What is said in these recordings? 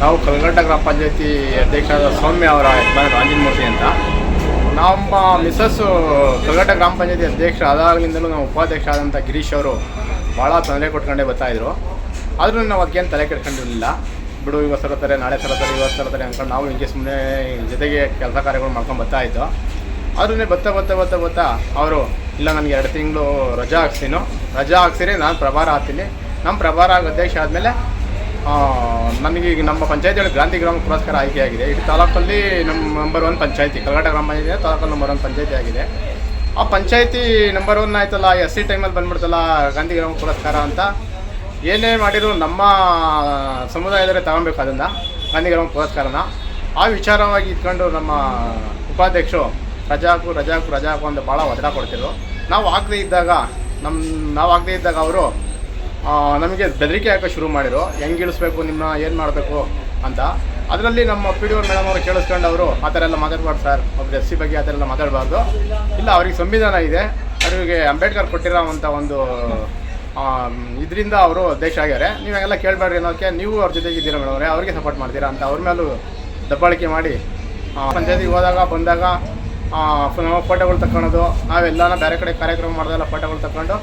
ನಾವು ಕಲ್ಗಟ್ಟ ಗ್ರಾಮ ಪಂಚಾಯತಿ ಅಧ್ಯಕ್ಷರಾದ ಸೌಮ್ಯ ಅವರ ರಾಜೀನ್ಮೂರ್ತಿ ಅಂತ. ನಮ್ಮ ಮಿಸಸ್ಸು ಕಲ್ಗಟ್ಟ ಗ್ರಾಮ ಪಂಚಾಯತಿ ಅಧ್ಯಕ್ಷ ಆದಾಗಲಿಂದಲೂ ನಮ್ಮ ಉಪಾಧ್ಯಕ್ಷ ಆದಂಥ ಗಿರೀಶ್ ಅವರು ಭಾಳ ತೊಂದರೆ ಕೊಟ್ಕೊಂಡೇ ಬರ್ತಾಯಿದ್ರು ಆದರೂ ನಾವು ಅದಕ್ಕೇನು ತಲೆ ಕೆಡ್ಕೊಂಡಿರಲಿಲ್ಲ ಬಿಡು ಇವತ್ತು ಸರತಾರೆ ನಾಳೆ ಸರತಾರೆ ಇವತ್ತು ಸರತಾರೆ ಅಂದ್ಕೊಂಡು ನಾವು ಹಿಂಗೆ ಸುಮ್ಮನೆ ಜೊತೆಗೆ ಕೆಲಸ ಕಾರ್ಯಗಳು ಮಾಡ್ಕೊಂಡು ಬರ್ತಾ ಆದ್ರೂ ಬರ್ತಾ ಬರ್ತಾ ಬರ್ತಾ ಬರ್ತಾ ಅವರು, ಇಲ್ಲ, ನನಗೆ ಎರಡು ತಿಂಗಳು ರಜಾ ಹಾಕ್ಸ್ತೀನೋ ರಜಾ ಹಾಕ್ಸಿರಿ ನಾನು ಪ್ರಭಾರ ಹಾಕ್ತೀನಿ. ನಮ್ಮ ಪ್ರಭಾರ ಅಧ್ಯಕ್ಷ ಆದಮೇಲೆ ನನಗೆ ಈಗ ನಮ್ಮ ಪಂಚಾಯತಿಯಲ್ಲಿ ಗಾಂಧಿ ಗ್ರಾಮ ಪುರಸ್ಕಾರ ಆಯ್ಕೆಯಾಗಿದೆ. ಇಡೀ ತಾಲೂಕಲ್ಲಿ ನಮ್ಮ ನಂಬರ್ ಒನ್ ಪಂಚಾಯತಿ. ಕಲ್ಗಟ್ಟ ಗ್ರಾಮ ಪಂಚಾಯತಿ ತಾಲೂಕಲ್ಲಿ ನಂಬರ್ ಒನ್ ಪಂಚಾಯತಿ ಆಗಿದೆ. ಆ ಪಂಚಾಯತಿ ನಂಬರ್ ಒನ್ ಆಯ್ತಲ್ಲ ಎಸ್ ಸಿ ಟೈಮಲ್ಲಿ ಬಂದ್ಬಿಡ್ತಲ್ಲ ಗಾಂಧಿ ಗ್ರಾಮ ಪುರಸ್ಕಾರ ಅಂತ. ಏನೇ ಮಾಡಿದ್ರು ನಮ್ಮ ಸಮುದಾಯದವರೇ ತಗೊಬೇಕು ಅದನ್ನು, ಗಾಂಧಿ ಗ್ರಾಮ ಪುರಸ್ಕಾರನ. ಆ ವಿಚಾರವಾಗಿ ಇಟ್ಕೊಂಡು ನಮ್ಮ ಉಪಾಧ್ಯಕ್ಷರು ರಜಾಕು ರಜಾಕು ರಜಾಕು ಅಂತ ಭಾಳ ಒತ್ತಡ ಕೊಡ್ತಿದ್ರು. ನಾವು ಆಗದೇ ಇದ್ದಾಗ ನಮ್ಮ ನಾವು ಆಗದೇ ಇದ್ದಾಗ ಅವರು ನಮಗೆ ಬೆದರಿಕೆ ಹಾಕೋ ಶುರು ಮಾಡಿದ್ರು. ಹೆಂಗೆ ಇಳಿಸ್ಬೇಕು ನಿಮ್ಮ ಏನು ಮಾಡಬೇಕು ಅಂತ. ಅದರಲ್ಲಿ ನಮ್ಮ ಪಿ ಡಿ ಒ ಮೇಡಮ್ ಅವರು ಕೇಳಿಸ್ಕೊಂಡು ಅವರು ಆ ಥರ ಎಲ್ಲ ಮಾತಾಡಬಾರ್ದು ಸರ್. ಒಬ್ಬರು ಎಸ್ ಸಿ ಬಗ್ಗೆ ಆ ಥರ ಎಲ್ಲ ಮಾತಾಡಬಾರ್ದು. ಇಲ್ಲ, ಅವ್ರಿಗೆ ಸಂವಿಧಾನ ಇದೆ. ಅವರಿಗೆ ಅಂಬೇಡ್ಕರ್ ಕೊಟ್ಟಿರೋವಂಥ ಒಂದು ಇದರಿಂದ ಅವರು ದೇಶ ಆಗ್ಯಾರೆ. ನೀವೆಲ್ಲ ಕೇಳಬೇಡ್ರಿ ಅನ್ನೋಕ್ಕೆ ನೀವು ಅವ್ರ ಜೊತೆಗೆ ಇದ್ದೀರಾ ಮೇಡಮ್ ಅವರೇ. ಅವ್ರಿಗೆ ಸಪೋರ್ಟ್ ಮಾಡ್ತೀರಾ ಅಂತ ಅವ್ರ ಮೇಲೂ ದಬ್ಬಾಳಿಕೆ ಮಾಡಿ ಪಂಚಾಯತಿಗೆ ಹೋದಾಗ, ಬಂದಾಗ ನಾವು ಫೋಟೋಗಳು ತಗೊಳೋದು ನಾವೆಲ್ಲನ ಬೇರೆ ಕಡೆ ಕಾರ್ಯಕ್ರಮ ಮಾಡಿದೆಲ್ಲ ಫೋಟೋಗಳು ತಗೊಂಡು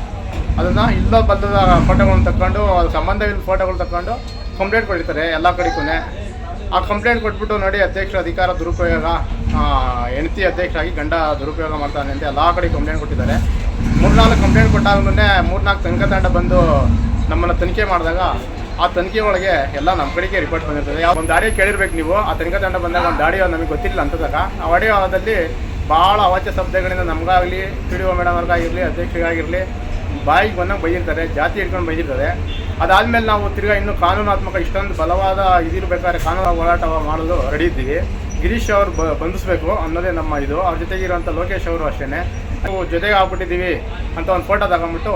ಅದನ್ನು ಇಲ್ಲ ಬಂದದ ಫೋಟೋಗಳನ್ನ ತಗೊಂಡು ಅದ್ರ ಸಂಬಂಧವಿಲ್ಲ ಫೋಟೋಗಳು ತಗೊಂಡು ಕಂಪ್ಲೇಂಟ್ ಕೊಡ್ತಾರೆ ಎಲ್ಲ ಕಡೆಗೂ ಆ ಕಂಪ್ಲೇಂಟ್ ಕೊಟ್ಬಿಟ್ಟು ನೋಡಿ ಅಧ್ಯಕ್ಷ ಅಧಿಕಾರ ದುರುಪಯೋಗ ಹೆಂಡತಿ ಅಧ್ಯಕ್ಷರಾಗಿ ಗಂಡ ದುರುಪಯೋಗ ಮಾಡ್ತಾನೆ ಅಂತ ಎಲ್ಲ ಕಡೆ ಕಂಪ್ಲೇಂಟ್ ಕೊಟ್ಟಿದ್ದಾರೆ. ಮೂರ್ನಾಲ್ಕು ಕಂಪ್ಲೇಂಟ್ ಕೊಟ್ಟಾಗ್ಲೂ ಮೂರ್ನಾಲ್ಕು ತನಿಖಾ ತಂಡ ಬಂದು ನಮ್ಮನ್ನು ತನಿಖೆ ಮಾಡಿದಾಗ ಆ ತನಿಖೆ ಒಳಗೆ ಎಲ್ಲ ನಮ್ಮ ಕಡೆಗೆ ರಿಪೋರ್ಟ್ ಬಂದಿರ್ತದೆ. ಯಾವ ಒಂದು ದಾಡಿ ಕೇಳಿರ್ಬೇಕು ನೀವು. ಆ ತನಿಖಾ ತಂಡ ಬಂದಾಗ ಒಂದು ದಾಡಿ ನಮಗೆ ಗೊತ್ತಿಲ್ಲ ಅಂತದಾಗ ಆ ಆಡಿಯೋದಲ್ಲಿ ಭಾಳ ಅವಾಚ್ಯ ಶಬ್ದಗಳಿಂದ ನಮಗಾಗಲಿ ಪಿ ಡಿ ಒ ಮೇಡಮ್ ಅವ್ರಿಗಾಗಿರಲಿ, ಅಧ್ಯಕ್ಷರಿಗಾಗಿರಲಿ ಬಾಯಿಗೆ ಬಂದಾಗ ಬೈದಿರ್ತಾರೆ, ಜಾತಿ ಹಿಡ್ಕೊಂಡು ಬೈದಿರ್ತಾರೆ. ಅದಾದಮೇಲೆ ನಾವು ತಿರ್ಗಾ ಇನ್ನು ಕಾನೂನಾತ್ಮಕ ಇಷ್ಟೊಂದು ಬಲವಾದ ಇದಿರಬೇಕಾದ್ರೆ ಕಾನೂನು ಹೋರಾಟ ಮಾಡಲು ರೆಡಿ ಇದ್ದೀವಿ. ಗಿರೀಶ್ ಅವ್ರು ಬ ಬಂಧಿಸ್ಬೇಕು ಅನ್ನೋದೇ ನಮ್ಮ ಇದು. ಅವ್ರ ಜೊತೆಗೆ ಇರುವಂಥ ಲೋಕೇಶ್ ಅವರು ಅಷ್ಟೇ ನಾವು ಜೊತೆಗೆ ಆಗ್ಬಿಟ್ಟಿದ್ದೀವಿ ಅಂತ ಒಂದು ಫೋಟೋ ತಗೊಂಬಿಟ್ಟು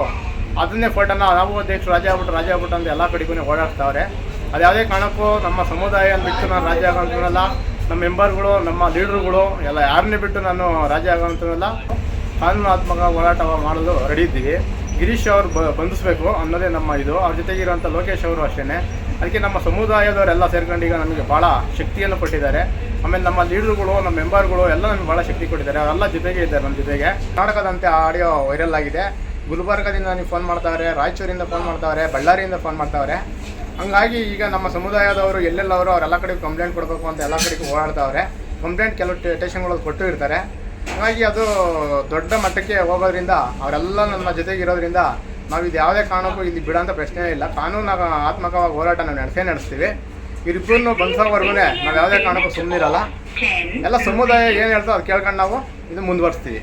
ಅದನ್ನೇ ಫೋಟೋನ ನಾವು ಅಧ್ಯಕ್ಷ ರಾಜ ಆಗ್ಬಿಟ್ಟು ರಾಜ ಆಗ್ಬಿಟ್ಟು ಅಂತ ಎಲ್ಲ ಕಡೆಗೂ ಓಡಾಡ್ತಾವ್ರೆ ಅದು ಯಾವುದೇ ಕಾರಣಕ್ಕೂ ನಮ್ಮ ಸಮುದಾಯ ಬಿಟ್ಟು ನಾನು ರಾಜ್ಯ ಆಗೋಂಥವಲ್ಲ ನಮ್ಮ ಮೆಂಬರ್ಗಳು, ನಮ್ಮ ಲೀಡ್ರುಗಳು ಎಲ್ಲ ಯಾರನ್ನೇ ಬಿಟ್ಟು ನಾನು ರಾಜ್ಯ ಆಗೋಂಥವಲ್ಲ ಕಾನೂನಾತ್ಮಕ ಹೋರಾಟ ಮಾಡಲು ರೆಡಿ ಇದ್ದೀವಿ. ಗಿರೀಶ್ ಅವರು ಬ, ಬಂಧಿಸ್ಬೇಕು ಅನ್ನೋದೇ ನಮ್ಮ ಇದು. ಅವ್ರ ಜೊತೆಗಿರುವಂಥ ಲೋಕೇಶ್ ಅವರು ಅಷ್ಟೇ ಅದಕ್ಕೆ ನಮ್ಮ ಸಮುದಾಯದವರೆಲ್ಲ ಸೇರ್ಕೊಂಡು ಈಗ ನಮಗೆ ಭಾಳ ಶಕ್ತಿಯನ್ನು ಕೊಟ್ಟಿದ್ದಾರೆ. ಆಮೇಲೆ ನಮ್ಮ ಲೀಡರ್ಗಳು, ನಮ್ಮ ಮೆಂಬರ್ಗಳು ಎಲ್ಲ ನಮಗೆ ಭಾಳ ಶಕ್ತಿ ಕೊಟ್ಟಿದ್ದಾರೆ. ಅವರೆಲ್ಲ ಜೊತೆಗೆ ಇದ್ದಾರೆ ನಮ್ಮ ಜೊತೆಗೆ. ಕರ್ನಾಟಕದಂತೆ ಆಡಿಯೋ ವೈರಲ್ ಆಗಿದೆ. ಗುಲ್ಬರ್ಗದಿಂದ ನೀವು ಫೋನ್ ಮಾಡ್ತಾವ್ರೆ, ರಾಯಚೂರಿಂದ ಫೋನ್ ಮಾಡ್ತಾವ್ರೆ, ಬಳ್ಳಾರಿಯಿಂದ ಫೋನ್ ಮಾಡ್ತಾವ್ರೆ. ಹಂಗಾಗಿ ಈಗ ನಮ್ಮ ಸಮುದಾಯದವರು ಎಲ್ಲೆಲ್ಲವರು ಅವರೆಲ್ಲ ಕಡೆ ಕಂಪ್ಲೇಂಟ್ ಕೊಡಬೇಕು ಅಂತ ಎಲ್ಲ ಕಡೆಗೂ ಓಡಾಡ್ತಾವ್ರೆ ಕಂಪ್ಲೇಂಟ್ ಕೆಲವು ಟೇಷನ್ಗಳು ಕೊಟ್ಟು ಇರ್ತಾರೆ. ಹಾಗಾಗಿ ಅದು ದೊಡ್ಡ ಮಟ್ಟಕ್ಕೆ ಹೋಗೋದ್ರಿಂದ, ಅವರೆಲ್ಲ ನಮ್ಮ ಜೊತೆಗೆ ಇರೋದ್ರಿಂದ ನಾವು ಇದು ಯಾವುದೇ ಕಾರಣಕ್ಕೂ ಇಲ್ಲಿ ಬಿಡೋಂಥ ಪ್ರಶ್ನೆ ಇಲ್ಲ. ಕಾನೂನು ಆತ್ಮಕವಾಗಿ ಹೋರಾಟ ನಾವು ನಡೆಸೇ ನಡೆಸ್ತೀವಿ. ಇವರಿಬ್ಬರನ್ನು ಬಂಧಿಸೋವರೆಗೂ ನಾವು ಯಾವುದೇ ಕಾರಣಕ್ಕೂ ಸುಮ್ಮನಿರಲ್ಲ ಎಲ್ಲ ಸಮುದಾಯ ಏನು ಹೇಳ್ತೋ ಅದು ಕೇಳ್ಕೊಂಡು ನಾವು ಇದು ಮುಂದುವರಿಸ್ತೀವಿ.